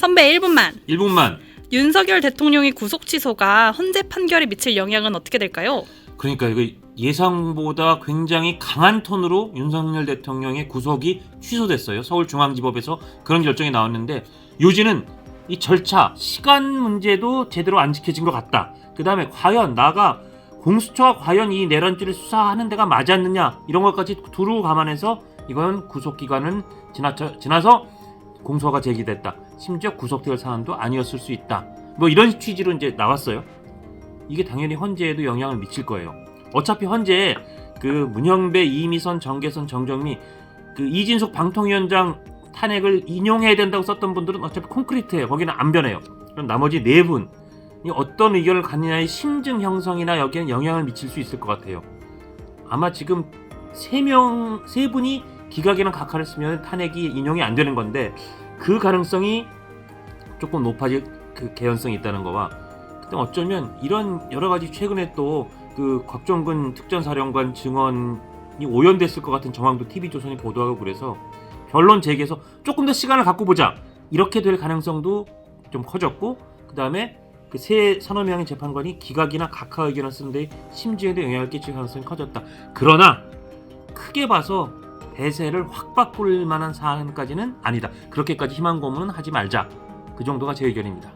선배 1분만. 1분만. 윤석열 대통령의 구속 취소가 헌재 판결에 미칠 영향은 어떻게 될까요? 그러니까 이거 예상보다 굉장히 강한 톤으로 윤석열 대통령의 구속이 취소됐어요. 서울중앙지법에서 그런 결정이 나왔는데 요지는 이 절차, 시간 문제도 제대로 안 지켜진 것 같다. 그 다음에 과연 나가 공수처가 과연 이 내란죄를 수사하는 데가 맞았느냐 이런 것까지 두루 감안해서 이건 구속 기간은 지나쳐, 지나서 공소가 제기됐다. 심지어 구속될 사안도 아니었을 수 있다. 뭐 이런 취지로 이제 나왔어요. 이게 당연히 헌재에도 영향을 미칠 거예요. 어차피 헌재에 그 문영배, 이미선, 정계선, 정정미 그 이진숙 방통위원장 탄핵을 인용해야 된다고 썼던 분들은 어차피 콘크리트예요. 거기는 안 변해요. 그럼 나머지 네 분이 어떤 의견을 갖느냐의 심증 형성이나 여기에 영향을 미칠 수 있을 것 같아요. 아마 지금 세 명, 세 분이 기각이나 각하를 쓰면 탄핵이 인용이 안 되는 건데 그 가능성이 조금 높아질 그 개연성이 있다는 거와 근데 어쩌면 이런 여러 가지 최근에 또 그 곽종근 특전사령관 증언이 오연됐을 것 같은 정황도 TV조선이 보도하고 그래서 변론 제기해서 조금 더 시간을 갖고 보자 이렇게 될 가능성도 좀 커졌고 그 다음에 그 세 서너 명의 재판관이 기각이나 각하 의견을 쓰는데 심지에도 영향을 끼칠 가능성이 커졌다. 그러나 크게 봐서 대세를 확 바꿀 만한 사안까지는 아니다. 그렇게까지 희망 고문은 하지 말자. 그 정도가 제 의견입니다.